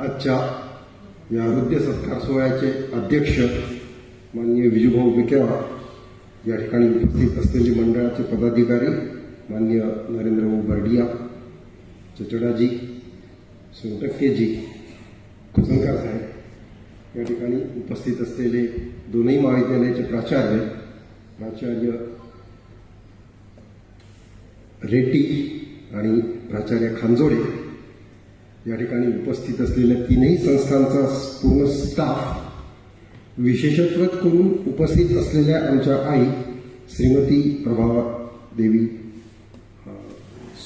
आजच्या या हृदय सत्कार सोहळ्याचे अध्यक्ष माननीय विजूभाऊ विकेवार या ठिकाणी उपस्थित असलेले मंडळाचे पदाधिकारी माननीय नरेंद्रभाऊ बर्डिया चचडाजी सोनटक्केजी कुसनकर साहेब या ठिकाणी उपस्थित असलेले दोनही महाविद्यालयाचे प्राचार्य प्राचार्य रेड्डी आणि प्राचार्य खांजोडे या ठिकाणी उपस्थित असलेल्या तीनही संस्थांचा पूर्ण स्टाफ विशेषत्व करून उपस्थित असलेल्या आमच्या आई श्रीमती प्रभावा देवी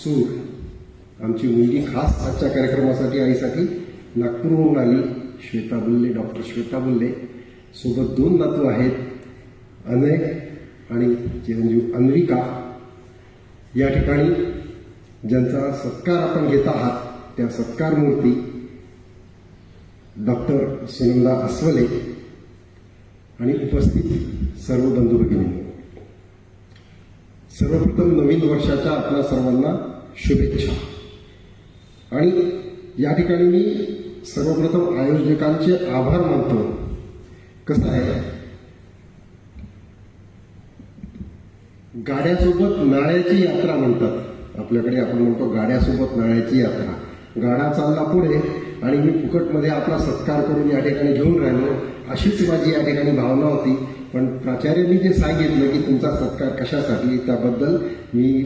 सूर आमची मुलगी खास आजच्या कार्यक्रमासाठी आईसाठी नागपूरहून आली श्वेता बुल्ले डॉक्टर श्वेता बुल्ले. सोबत दोन नातू आहेत अनय आणि चिरंजीव अन्विका. या ठिकाणी ज्यांचा सत्कार आपण घेत आहात त्या सत्कार मूर्ती डॉक्टर सुनंदा अस्वले आणि उपस्थित सर्व बंधू भगिनी सर्वप्रथम नवीन वर्षाच्या आपल्या सर्वांना शुभेच्छा. आणि या ठिकाणी मी सर्वप्रथम आयोजकांचे आभार मानतो. कसं आहे? गाड्यासोबत नाळ्याची यात्रा म्हणतात. आपल्याकडे आपण म्हणतो गाड्यासोबत नाळ्याची यात्रा. गाडा चालला पुढे आणि मी फुकटमध्ये आपला सत्कार करून या ठिकाणी घेऊन राहिलो अशीच माझी या ठिकाणी भावना होती. पण प्राचार्यांनी जे सांगितलं की तुमचा सत्कार कशासाठी त्याबद्दल मी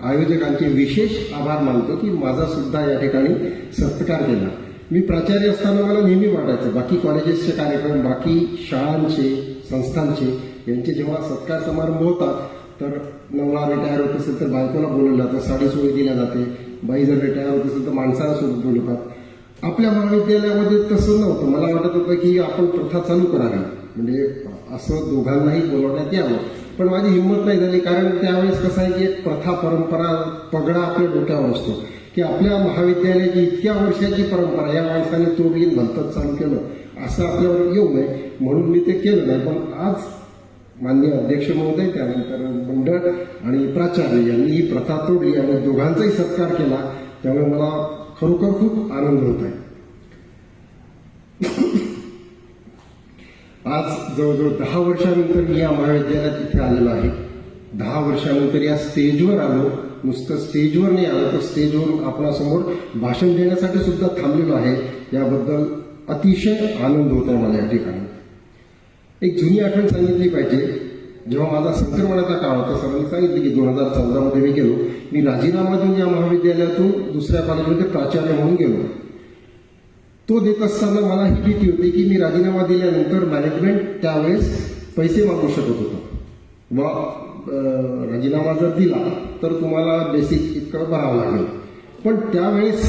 आयोजकांचे विशेष आभार मानतो की माझा सुद्धा या ठिकाणी सत्कार केला. मी प्राचार्य असताना मला नेहमी वाटायचं बाकी कॉलेजेसचे कार्यक्रम बाकी शाळांचे संस्थांचे यांचे जेव्हा सत्कार समारंभ होतात तर नवरा रिटायर होत असेल तर बायकोला बोलवलं जातं साडी सोळी दिल्या जाते बाई जर भेटायला होत असेल तर माणसाला सोबत बोलतात आपल्या महाविद्यालयामध्ये तसं नव्हतं. मला वाटत होतं की आपण प्रथा चालू करावी. म्हणजे असं दोघांनाही बोलवण्यात यावं. पण माझी हिंमत नाही झाली. कारण त्यावेळेस कसं आहे की एक प्रथा परंपरा पगडा आपल्या डोक्यावर असतो. की आपल्या महाविद्यालयाची इतक्या वर्षाची परंपरा या माणसाने तोडली भलतच चालू केलं. असं आपल्यावर येऊ नये. म्हणून मी ते केलं नाही. पण आज मान्य अध्यक्ष महोदय त्यानंतर मंडळ आणि प्राचार्य यांनी ही प्रथा तोडली आणि दोघांचाही सत्कार केला. त्यामुळे मला खरोखर खूप आनंद होत आहे. आज जवळजवळ दहा वर्षानंतर मी या महाविद्यालयात इथे आलेलो आहे. दहा वर्षानंतर या स्टेजवर आलो. नुसतं स्टेजवर नाही आलो तर स्टेजवरून आपणासमोर भाषण देण्यासाठी सुद्धा थांबलेलो आहे. याबद्दल अतिशय आनंद होत आहे मला या ठिकाणी. एक जुनी आठवण सांगितली पाहिजे. जेव्हा माझा संक्रमणाचा काळ होता सरांनी सांगितलं की दोन हजार चौदामध्ये मी गेलो. मी राजीनामा देऊन या महाविद्यालयातून दुसऱ्या कॉलेजमध्ये प्राचार्य म्हणून गेलो. तो देत असताना मला ही भीती होती की मी राजीनामा दिल्यानंतर मॅनेजमेंट त्यावेळेस पैसे मागू शकत होतं. व राजीनामा जर दिला तर तुम्हाला बेसिक इतकं भरावं लागेल. पण त्यावेळेस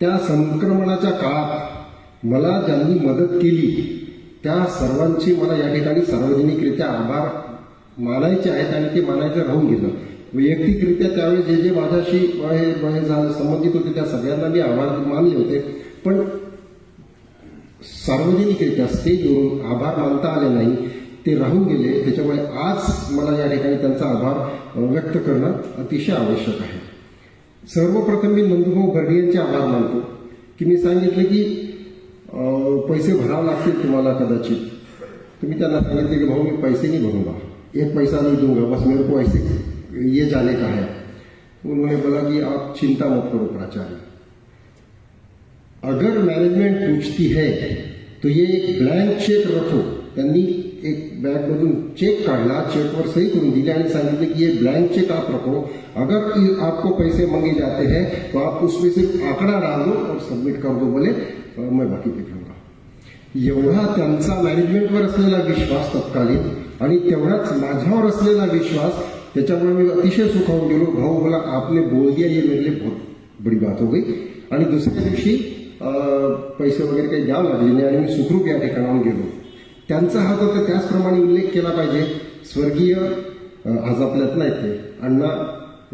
त्या संक्रमणाच्या काळात मला ज्यांनी मदत केली त्या सर्वांची मला या ठिकाणी सार्वजनिकरित्या आभार मानायचे आहेत आणि ते मानायचं राहून गेलं. वैयक्तिकरित्या त्यावेळी जे जे माझ्याशी झालं संबंधित होते त्या सगळ्यांना मी आभार मानले होते. पण सार्वजनिकरित्या स्टेजवरून आभार मानता आले नाही ते राहून गेले. त्याच्यामुळे आज मला या ठिकाणी त्यांचा आभार व्यक्त करणं अतिशय आवश्यक आहे. सर्वप्रथम मी नंदुभाऊ घरडे यांचे आभार मानतो की मी सांगितलं की पैसे भरावे लागतील तुम्हाला कदाचित. तुम्ही त्यांना सांगितले की भाऊ मी पैसे नहीं भरूँगा. एक पैसा नहीं दूँगा बस मेरे को ऐसे ये जाने का है. उन्होंने बोला कि आप चिंता मत करो प्राचार्य. अगर मैनेजमेंट पूछती है तो ये एक ब्लँक चेक रखो. त्यांनी एक बॅगमधून चेक काढला चेकवर सही करून दिली आणि सांगितले की ये ब्लैंक चेक आप रखो. अगर आपको पैसे मांगे जाते हैं तो आप उसमें सिर्फ़ आंकड़ा डाल दो और सबमिट कर दो. बोले "अ, मैं बाकी ठेवला एवढा त्यांचा मॅनेजमेंटवर असलेला विश्वास तत्कालीन आणि तेवढाच माझ्यावर असलेला विश्वास त्याच्यामुळे मी अतिशय सुखावून गेलो. भाऊ मला आपने बोल दिया ये मेरे लिए बहुत बड़ी बात हो गई. आणि दुसऱ्या दिवशी पैसे वगैरे काही द्यावं लागले नाही आणि मी सुखरूप या ठिकाणाहून गेलो. त्यांचा हा तर त्याचप्रमाणे उल्लेख केला पाहिजे. स्वर्गीय आज आपल्यात नाहीत ते अण्णा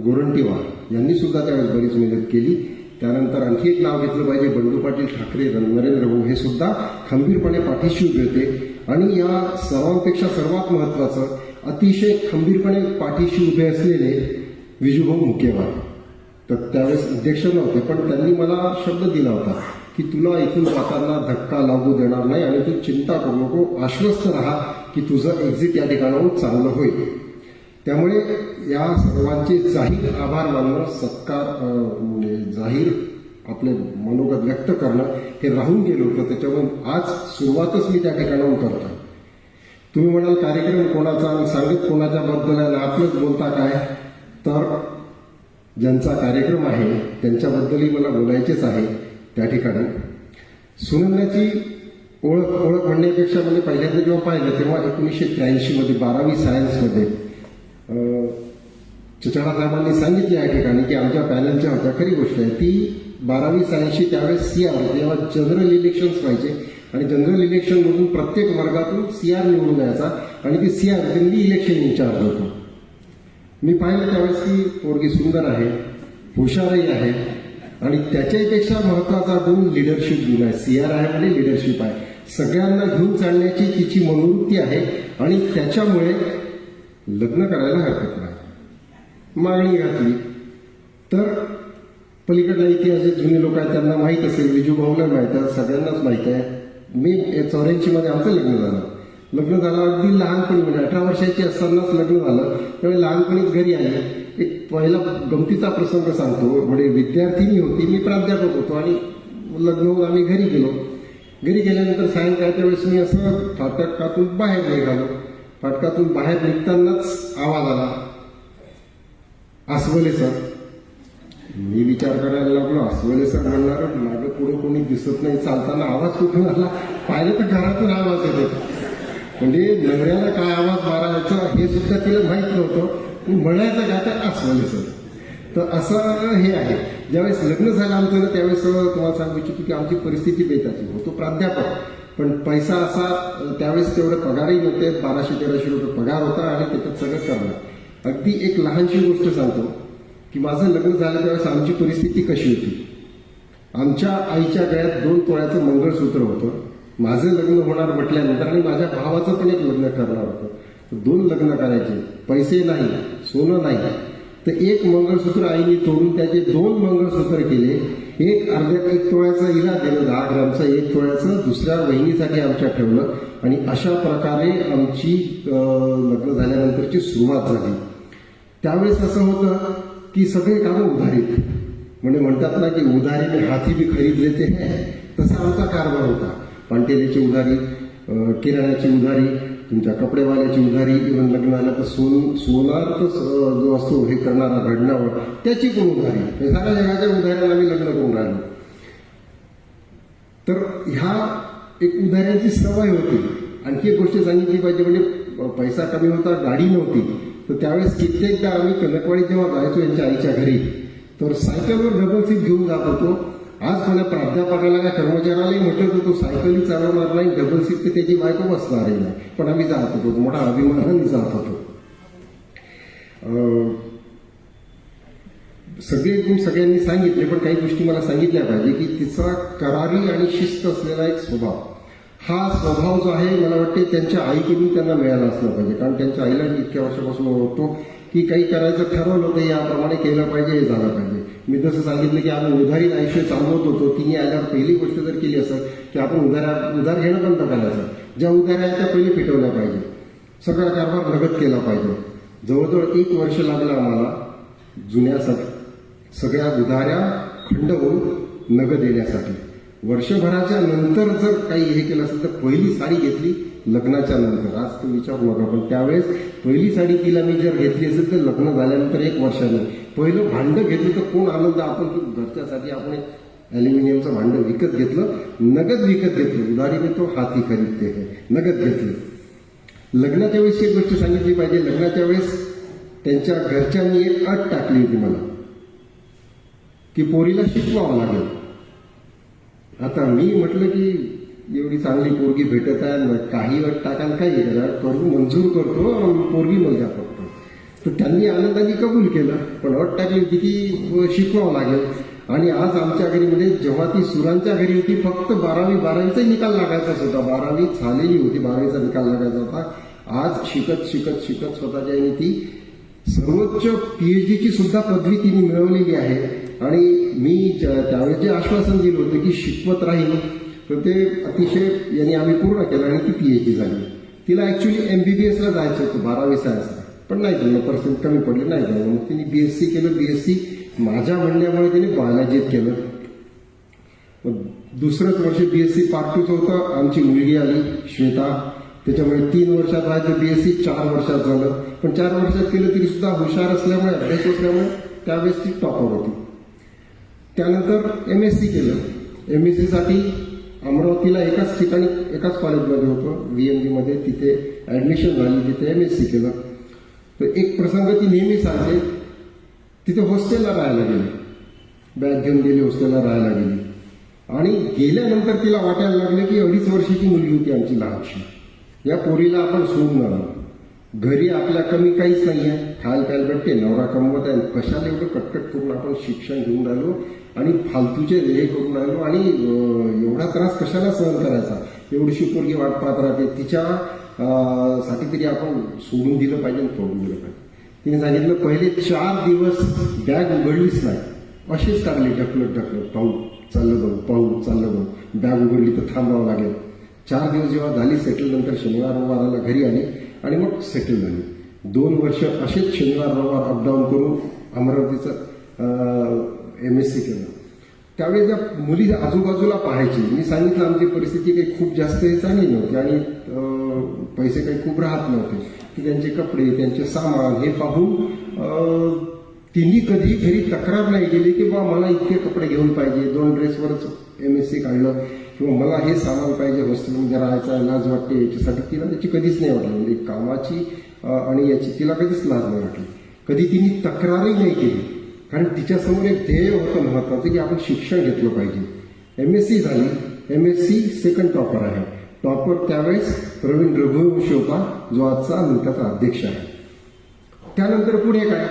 गोरंटीवार यांनी सुद्धा त्यावेळेस बरीच मदत केली. त्यानंतर आणखी एक नाव घेतलं पाहिजे बंडू पाटील ठाकरे नरेंद्र भाऊ. हे सुद्धा खंबीरपणे पाठीशी उभे होते. आणि या सर्वांपेक्षा सर्वात महत्वाचं अतिशय खंबीरपणे पाठीशी उभे असलेले विजूभाऊ मुकेवार तर त्यावेळेस अध्यक्ष नव्हते पण त्यांनी मला शब्द दिला होता की तुला इथून जाताना धक्का लागू देणार नाही आणि तू चिंता करू नको आश्वस्त राहा की तुझं एक्झिट या ठिकाणाहून चांगलं होईल. त्यामुळे या सर्वांचे जाहीर आभार मानणं सत्कार म्हणजे जाहीर आपले मनोगत व्यक्त करणं हे राहून गेलं होतं. त्याच्यामुळे आज सुरुवातच मी त्या ठिकाणाहून करतो तुम्ही म्हणाल कार्यक्रम कोणाचा? सांगत कोणाच्या बद्दल आहे आपलंच बोलता काय? तर ज्यांचा कार्यक्रम आहे त्यांच्याबद्दलही मला बोलायचेच आहे त्या ठिकाणी. सुनंदाची ओळख ओळख म्हणण्यापेक्षा म्हणजे पहिल्यांदा जेव्हा पाहिलं तेव्हा एकोणीसशे त्र्याऐंशीमध्ये बारावी सायन्समध्ये अं, साहेबांनी सांगितले या ठिकाणी की आमच्या पॅनलच्या होत्या खरी गोष्ट आहे ती बारावी सायन्सची त्यावेळेस सी आर तेव्हा जनरल इलेक्शन्स व्हायचे आणि जनरल इलेक्शनमधून प्रत्येक वर्गातून सी आर निवडून यायचा आणि ती सी आर त्यांनी इलेक्शन इन्चार्ज होतो. मी पाहिलं त्यावेळेस ती पोरगी सुंदर आहे हुशारही आहे आणि त्याच्यापेक्षा महत्त्वाचा गुण लिडरशिप गुण आहे. सी आर आहे म्हणजे लिडरशिप आहे. सगळ्यांना घेऊन चालण्याची तिची मनोवृत्ती आहे आणि त्याच्यामुळे लग्न करायला हरकत नाही. मागणी घातली. तर पलीकडला इतिहास जुने लोक आहेत त्यांना माहीत असेल विजू भाऊला माहीत आहे सगळ्यांनाच माहीत आहे. मी चौऱ्याऐंशी मध्ये आमचं लग्न झालं. लग्न झालं अगदी लहानपणी म्हणजे अठरा वर्षाची असतानाच लग्न झालं. त्यावेळी लहानपणीच घरी आले. एक पहिला गमतीचा प्रसंग सांगतो. म्हणजे विद्यार्थिनी होती मी प्राध्यापक होतो आणि लग्न होऊन आम्ही घरी गेलो. घरी गेल्यानंतर सायंकाळच्या वेळेस मी असं फाटकातून बाहेर निघालो. फाटकातून बाहेर निघतानाच आवाज आला. अस्वले सर. मी विचार करायला लागलो अस्वले सर म्हणणार मागं पुढे कोणी दिसत नाही चालताना आवाज कुठून आला? पाहिलं तर घरातून आवाज येतो. म्हणजे नवऱ्याला काय आवाज मारायचा हे सुद्धा तिला माहीत नव्हतं. पण म्हणायचं काय तर अस्वले सर. तर असं हे आहे. ज्यावेळेस लग्न झालं आमचं ना त्यावेळेस तुम्हाला सांगू इच्छितो की आमची परिस्थिती बेताची होतो. प्राध्यापक. पण पैसा असा त्यावेळेस तेवढं पगारही नव्हते. बाराशे तेराशे रुपये पगार होता आणि त्याच्यात सगळं करणं अगदी एक लहानशी गोष्ट सांगतो की माझं लग्न झालं त्यावेळेस आमची परिस्थिती कशी होती. आमच्या आईच्या गळ्यात दोन तोळ्याचं मंगळसूत्र होतं. माझं लग्न होणार म्हटल्यानंतर आणि माझ्या भावाचं पण एक लग्न करणार होतं. दोन लग्न करायचे. पैसे नाही सोनं नाही तर एक मंगळसूत्र आईने तोडून त्याचे दोन मंगळसूत्र केले. एक अर्ध्या एक तोळ्याचा हिला दिलं दहा ग्रामचा एक तोळ्याचं दुसऱ्या वहिनीसाठी आमच्या ठेवलं. आणि अशा प्रकारे आमची लग्न झाल्यानंतरची सुरुवात झाली. त्यावेळेस असं होतं की सगळे कामं उधारीत. म्हणजे म्हणतात ना की उधारी मी हाती बी खरीद लेते तसा आमचा कारभार होता. पांटेलीची उधारी किराण्याची उधारी तुमच्या कपडेवाल्याची उधारी इव्हन लग्नाला तर सोन सोनारच जो असतो हे करणारा घडणावर त्याची पण उधारी. हे साऱ्या जगाच्या उधाऱ्याला आम्ही लग्न करून राहिलो. तर ह्या एक उधाऱ्यांची सवय होती. आणखी एक गोष्ट सांगितली पाहिजे म्हणजे पैसा कमी होता गाडी नव्हती. तर त्यावेळेस कित्येकदा आम्ही कनकवाडी जेव्हा जायचो यांच्या आईच्या घरी तर सायकलवर डबल सीट घेऊन जात होतो. आज मला प्राध्यापकाला का कर्मचाऱ्यालाही म्हटलं होतं तो सायकली चालवणार नाही डबल सीट तर त्याची बायको बसणारही नाही. पण आम्ही जात होतो मोठा अभिमानाने जात होतो. अं, सगळे गुण सगळ्यांनी सांगितले पण काही गोष्टी मला सांगितल्या पाहिजे की तिचा करारी आणि शिस्त असलेला एक स्वभाव. हा स्वभाव जो आहे मला वाटते त्यांच्या आईकडून त्यांना मिळाला असला पाहिजे कारण त्यांच्या आईला इतक्या वर्षापासून ओळखतो की काही करायचं ठरवलं तर याप्रमाणे केलं पाहिजे हे झालं पाहिजे. मी जसं सांगितलं की आम्ही उधारीत आयुष्य चालवत होतो. तिने आल्यावर पहिली गोष्ट जर केली असेल की आपण उधारा उधार घेणं बंद करायचं ज्या उधाऱ्या आहेत त्या पहिले फिटवल्या पाहिजे. सगळा कारभार प्रगत केला पाहिजे. जवळजवळ एक वर्ष लागलं आम्हाला जुन्या सग सगळ्या उधाऱ्या खंड होऊन नगद देण्यासाठी. वर्षभराच्या नंतर जर काही हे केलं असेल तर पहिली साडी घेतली लग्नाच्या नंतर. आज तू विचारू नका पण त्यावेळेस पहिली साडी तिला मी जर घेतली असेल तर लग्न झाल्यानंतर एक वर्षाने. पहिलं भांडं घेतलं तर कोण आनंद? आपण की घरच्यासाठी आपण एक ॲल्युमिनियमचं भांडं विकत घेतलं नगद विकत घेतलं. उधारीने तो हाती खरीदते नगद घेतलं. लग्नाच्या वेळेस एक गोष्ट सांगितली पाहिजे. लग्नाच्या वेळेस त्यांच्या घरच्यांनी एक अट टाकली होती मला की पोरीला शिकवावं लागेल. आता मी म्हटलं की एवढी चांगली पोरगी भेटत आहे काही वाट टाकायला काही करा करू मंजूर करतो आणि पोरगी मजा करतो. तर त्यांनी आनंदाने कबूल केलं. पण अट टाकली होती की शिकवावं लागेल. आणि आज आमच्या घरी म्हणजे जेव्हा ती सुरांच्या घरी होती फक्त बारावी बारावीचा निकाल लागायचाच होता. बारावी झालेली होती बारावीचा निकाल लागायचा होता. आज शिकत शिकत शिकत स्वतःच्या ती सर्वोच्च पीएचडी ची सुद्धा पदवी तिने मिळवलेली आहे. आणि मी त्यावेळेस जे आश्वासन दिलं होतं की शिकवत राहील तर ते अतिशय यांनी आम्ही पूर्ण केलं आणि ती पीएचडी झाली. तिला ऍक्च्युली बी एसला जायचं होतं बारावी सायन्सला पण नाही झालं पर्सेंट कमी पडले नाही झालं. मग तिने सी केलं बीएससी माझ्या म्हणण्यामुळे तिने बायोलॉजीत केलं. मग दुसरंच वर्ष बीएससी पार्ट टूचं होतं आमची मुलगी आली श्वेता. त्याच्यामुळे तीन वर्षात राहायचं बी एस सी चार वर्षात झालं. पण चार वर्षात केलं तरी सुद्धा हुशार असल्यामुळे अभ्यास असल्यामुळे त्यावेळेस ती टॉपर होती. त्यानंतर एम एस सी केलं. एम एस सीसाठी अमरावतीला एकाच ठिकाणी एकाच कॉलेजमध्ये होतो व्ही एममध्ये. तिथे ॲडमिशन झाली तिथे एम एस सी केलं. तर एक प्रसंग ती नेहमी सांगते तिथे हॉस्टेलला राहायला गेली. बॅग घेऊन गेली हॉस्टेलला राहायला गेली. आणि गेल्यानंतर तिला वाटायला लागलं की अडीच वर्षाची मुलगी होती आमची लहानशी. या पोरीला आपण सोडून आलो. घरी आपल्या कमी काहीच नाही आहे खायला प्यायला भेटते नवरा कमवत आहे. कशाला एवढं कटकट करून आपण शिक्षण घेऊन राहिलो? आणि फालतूचे हे करून राहिलो आणि एवढा त्रास कशाला सहन करायचा? एवढीशी पोरगी वाट पाहत राहते. तिच्या साठी तरी आपण सोडून दिलं पाहिजे आणि तोडून दिलं पाहिजे. तिने सांगितलं पहिले चार दिवस बॅग उघडलीच नाही. अशीच काढली ढकलत ढकलत पाहू चाललं जाऊ पाहू चाललं जाऊ. बॅग उघडली तर थांबावं लागेल. चार दिवस जेव्हा झाली सेटल नंतर शनिवार रविवाराला घरी आली आणि मग सेटल झाली. दोन वर्ष असेच शनिवार रविवार अपडाऊन करून अमरावतीचं एम एस सी केलं. त्यावेळी त्या मुली आजूबाजूला पाहायची. मी सांगितलं आमची परिस्थिती काही खूप जास्त चांगली नव्हती आणि पैसे काही खूप राहत नव्हते. की त्यांचे कपडे त्यांचे सामान हे पाहून तिने कधी घरी तक्रार नाही केली की बा मला इतके कपडे घेऊन पाहिजे. दोन ड्रेसवरच एम एस सी काढलं किंवा मला हे सामान पाहिजे हॉस्टेलमध्ये राहायचा लाज वाटते याच्यासाठी तिला त्याची कधीच नाही वाटली. म्हणजे कामाची आणि याची तिला कधीच लाज नाही वाटली. कधी तिने तक्रारही नाही केली. कारण तिच्यासमोर एक ध्येय होतं महत्वाचं की आपण शिक्षण घेतलं पाहिजे. एम एस सी झाली. M S C second topper आहे. टॉपर त्यावेळेस प्रवीण रघुवंशी होता जो आजचा मिळताचा अध्यक्ष आहे. त्यानंतर पुढे काय?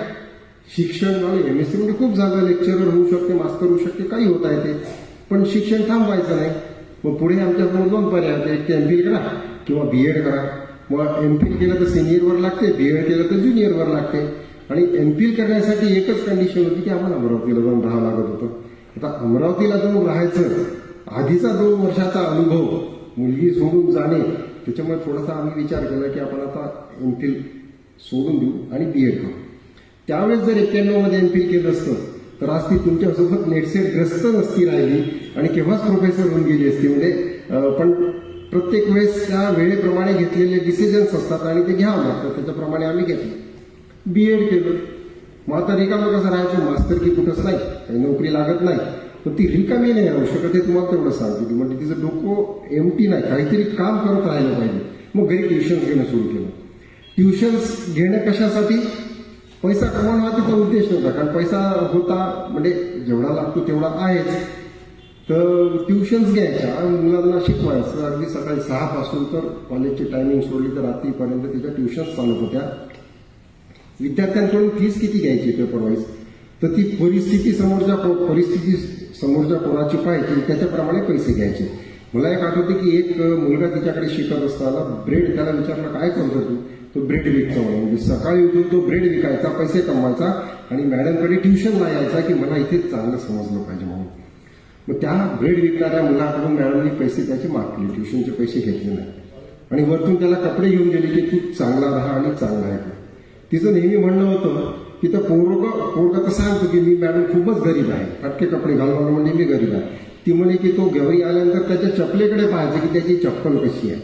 शिक्षण झालं एम एस सी म्हणजे खूप झालं लेक्चरर होऊ शकते मास्टर होऊ शकते काही होता येते. पण शिक्षण थांबवायचं नाही. मग पुढे आमच्यासमोर दोन पर्याय होते. एक ते एम फिल करा किंवा बी एड करा. मग एम फिल केलं तर सिनियरवर लागते बी एड केलं तर ज्युनियरवर लागते. आणि एम फिल करण्यासाठी एकच कंडिशन होती की आपण अमरावतीला जाऊन राहावं लागत होतं. आता अमरावतीला जाऊन राहायचं आधीचा दोन वर्षाचा अनुभव मुलगी सोडून जाणे त्याच्यामुळे थोडासा आम्ही विचार केला की आपण आता एम फिल सोडून देऊ आणि बी एड करू. त्यावेळेस जर एक्क्याण्णवमध्ये एम फिल केलं असतं तर आज ती तुमच्यासोबत नेटसेट ग्रस्त नसती राहिली आणि केव्हाच प्रोफेसर होऊन गेली असती. म्हणजे पण प्रत्येक वेळेस त्या वेळेप्रमाणे घेतलेले डिसिजन्स असतात आणि ते घ्यावं लागतं. त्याच्याप्रमाणे आम्ही घेतलं. बी एड केलं. मग आता रिकामं कसं राहायचं मास्तर की कुठंच नाही काही नोकरी लागत नाही. पण ती रिकामी नाही राहू शकत हे तुम्हाला तेवढं सांगते की म्हणजे तिचं डोकं एमटी नाही काहीतरी काम करत राहिलं पाहिजे. मग घरी ट्युशन्स घेणं सुरू केलं. ट्युशन्स घेणं कशासाठी? पैसा कमावणं हा तिचा उद्देश नव्हता कारण पैसा होता म्हणजे जेवढा लागतो तेवढा आहेच. तर ट्युशन्स घ्यायच्या मुलांना शिकवायचं. अगदी सकाळी सहापासून तर कॉलेजची टायमिंग सोडली तर रात्रीपर्यंत तिच्या ट्युशन्स चालत होत्या. विद्यार्थ्यांकडून फीस किती घ्यायची पेपर वाईज? तर ती परिस्थिती समोरच्या परिस्थिती समोरच्या कोणाची पाहिजे त्याच्याप्रमाणे पैसे घ्यायचे. मला एक आठवते की एक मुलगा तिच्याकडे शिकत असताना ब्रेड त्याला विचारलं काय करतो तू? तो ब्रेड विकतो म्हणजे सकाळी उठून तो ब्रेड विकायचा पैसे कमवायचा आणि मॅडमकडे ट्युशनला यायचा की मला इथे चांगलं समजलं पाहिजे म्हणून. मग त्या ब्रेड विकणाऱ्या मुलाकडून मॅडमनी पैसे त्याचे माफ केले ट्युशनचे पैसे घेतले नाही आणि वरतून त्याला कपडे घेऊन गेले की तू चांगला राहा आणि चांगला आहे. तिचं नेहमी म्हणणं होतं की तर पोरग पोरग तर सांगतो की मी मॅडम खूपच गरीब आहे फटके कपडे घालून म्हणजे मी गरीब आहे. ती म्हणे की तो घरी आल्यानंतर त्याच्या चपलेकडे पाहायचं की त्याची चप्पल कशी आहे.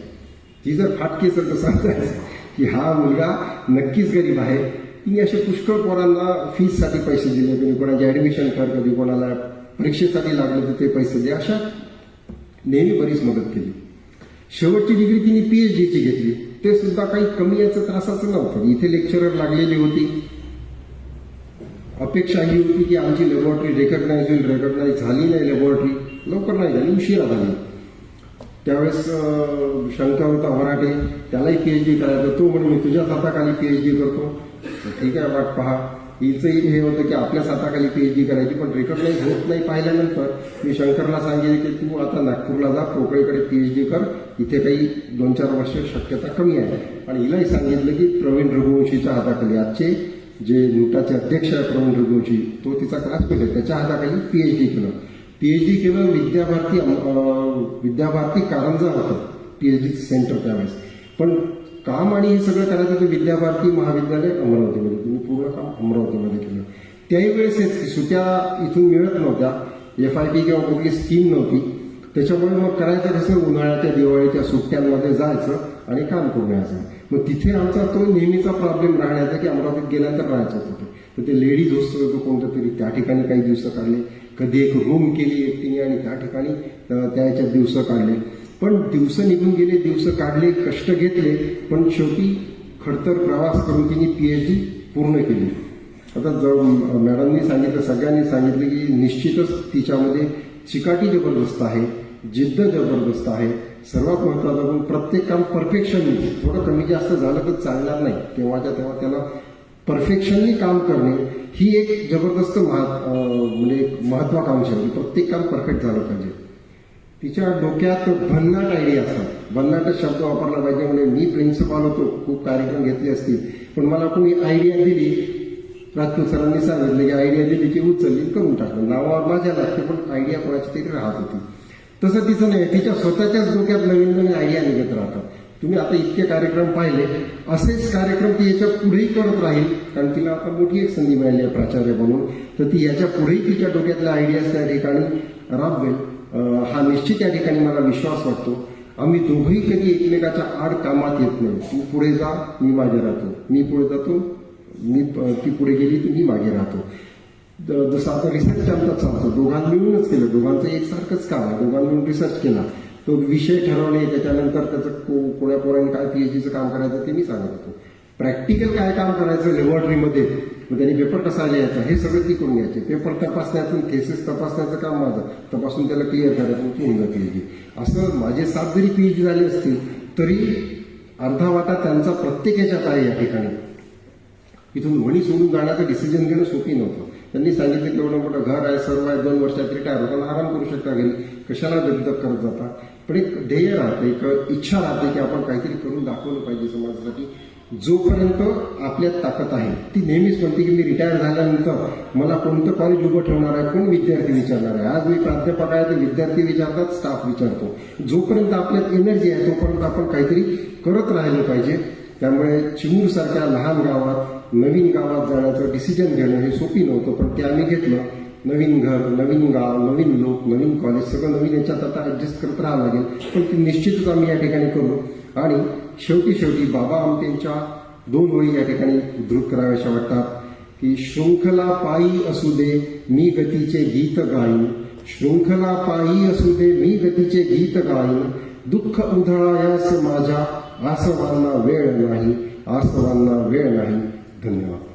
ती जर फाटकी असेल तर सांगायचं की हा मुलगा नक्कीच गरीब आहे. तिने असे पुष्कळ कोणाला फीससाठी पैसे दिले कधी कोणाचे ॲडमिशन कर कधी कोणाला परीक्षेसाठी लागले तर ते पैसे दे अशा नेहमी बरीच मदत केली. शेवटची डिग्री तिने पीएचडीची घेतली. ते सुद्धा काही कमी याचं त्रासाचं नव्हतं. इथे लेक्चरर लागलेली होती. अपेक्षा ही होती की आमची लॅबॉरेटरी रेकग्नाइज होईल रेकग्नाइज झाली नाही लॅबॉरेटरी लवकर नाही झाली उशिरा झाली. त्यावेळेस शंका होता मराठे त्यालाही पीएचडी करायचं तो म्हणून मी तुझ्याच हाताखाली पीएचडी करतो. ठीक आहे वाट पहा. हिचंही हे होतं की आपल्याच हाताखाली डी करायची पण रेकग्नाइज होत नाही पाहिल्यानंतर मी शंकरला सांगितले की तू आता नागपूरला जा पोकळीकडे पीएचडी कर. इथे काही दोन चार वर्ष शक्यता कमी आहे. आणि हिलाही सांगितलं की प्रवीण रघुवंशीच्या हाताखाली आजचे जे नुटाचे अध्यक्ष आहे प्रवीण रघुवंशी तो तिचा क्लास केला त्याच्या हाताखाली पीएचडी केलं. डी केलं विद्याभारती विद्याभारती कारंजा होतं. पी एच डीचं सेंटर त्यावेळेस. पण काम आणि हे सगळं करायचं ते विद्याभारती महाविद्यालय अमरावतीमध्ये. तुम्ही पूर्ण काम अमरावतीमध्ये केलं. त्याही वेळेस हेच सुट्या इथून मिळत नव्हत्या. एफ आय पी किंवा कुठली स्कीम नव्हती. त्याच्यामुळे मग करायचं कसं उन्हाळ्याच्या दिवाळीच्या सुट्ट्यांमध्ये जायचं आणि काम करून यायचं. मग तिथे आमचा तो नेहमीचा प्रॉब्लेम राहण्याचा की अमरावतीत गेल्यानंतर राहायचं होतं. तर ते लेडीज होस्टेल होतं कोणतं तरी. त्या ठिकाणी काही दिवस काढले. कधी एक रूम केली एकटीने आणि त्या ठिकाणी अं, त्या दिवस काढले. पण दिवस निघून गेले दिवस काढले कष्ट घेतले पण शेवटी खडतर प्रवास करून तिने पीएचडी पूर्ण केली. आता ज मॅडमनी सांगितलं सगळ्यांनी सांगितलं की निश्चितच तिच्यामध्ये चिकाटी जबरदस्त आहे जिद्द जबरदस्त आहे. सर्वात महत्वाचं पण प्रत्येक काम परफेक्शन थोडं कमी जास्त झालं तर चालणार नाही. तेव्हाच्या तेव्हा त्याला परफेक्शनली काम करणे ही एक जबरदस्त महा म्हणजे एक महत्वाकांक्षा होती प्रत्येक काम परफेक्ट झालं पाहिजे. तिच्या डोक्यात भन्नाट आयडिया असतात. भन्नाट शब्द वापरला पाहिजे म्हणजे मी प्रिन्सिपॉल होतो खूप कार्यक्रम घेतले असतील. पण मला कोणी आयडिया दिली राजपूत सरांनी सांगितलं की आयडिया दिली की उचलली करून टाकलं. नावावर माझ्या लागते पण आयडिया कोणाची तरी राहत होती. तसं तिचं नाही. तिच्या स्वतःच्याच डोक्यात नवीन नवीन आयडिया निघत राहतात. तुम्ही आता इतके कार्यक्रम पाहिले असेच कार्यक्रम ती याच्या पुढेही करत राहील. कारण तिला आता मोठी एक संधी मिळाली आहे प्राचार्य म्हणून. तर ती याच्या पुढेही तिच्या डोक्यातल्या आयडियाज त्या ठिकाणी राबवेल. हा निश्चित या ठिकाणी मला विश्वास वाटतो. आम्ही दोघंही कधी एकमेकाच्या आड कामात येत नाही. तू पुढे जा मी मागे राहतो. मी पुढे जातो मी ती पुढे गेली तर मी मागे राहतो. जसं आता रिसर्च आमचा चालतो. दोघांनी मिळूनच केलं. दोघांचं एकसारखंच काम आहे. दोघां मिळून रिसर्च केला. तो विषय ठरवणे त्याच्यानंतर त्याचं को- कोण्या पोरांनी काय पीएचडीचं काम करायचं ते मी सांगत होतो. प्रॅक्टिकल काय काम करायचं लॅबोरेटरीमध्ये मग त्यांनी पेपर कसा लिहायचा? हे सगळं ती करून घ्यायचे. पेपर तपासण्यातून केसेस तपासण्याचं काम माझं. तपासून त्याला क्लिअर करायचं ती होऊन पीएचडी असं माझे सात जरी पी यूजी झाले असतील तरी अर्धा वाटा त्यांचा प्रत्येक याच्यात आहे या ठिकाणी. इथून वणी सोडून जाण्याचं डिसिजन घेणं सोपी नव्हतं. त्यांनी सांगितलं की एवढं मोठं घर आहे सर्व आहे दोन वर्षात रिटायर होताना आराम करू शकता घरी. कशाला दगदग करत जाता? पण एक ध्येय राहतं एक इच्छा राहते की आपण काहीतरी करून दाखवलं पाहिजे समाजासाठी. जोपर्यंत आपल्यात ताकद आहे ती नेहमीच म्हणते की मी रिटायर झाल्यानंतर मला कोणतं कॉलेज उभं ठेवणार आहे कोण विद्यार्थी विचारणार आहे. आज मी प्राध्यापक आहे तर विद्यार्थी विचारतात स्टाफ विचारतो. जोपर्यंत आपल्यात एनर्जी आहे तोपर्यंत आपण काहीतरी करत राहिलं पाहिजे. त्यामुळे चिमूर सारख्या लहान गावात नवीन गावात जाण्याचं डिसिजन घेणं हे सोपी नव्हतं पण ते आम्ही घेतलं. नवीन घर नवीन गाव नवीन लोक नवीन कॉलेज सगळं नवीन याच्यात आता ऍडजस्ट करत राहावं लागेल. पण ते निश्चितच आम्ही या ठिकाणी करू. आणि शेवटी शेवटी बाबा आमटेंच्या दोन ओळी या ठिकाणी उद्धृत कराव्याशा वाटतात की शृंखला पायी असू दे मी गतीचे गीत गाईन. शृंखला पायी असू दे मी गतीचे गीत गाईन. दुःख उधळायास माझ्या आसवांना वेळ नाही आसवांना वेळ नाही. धन्यवाद.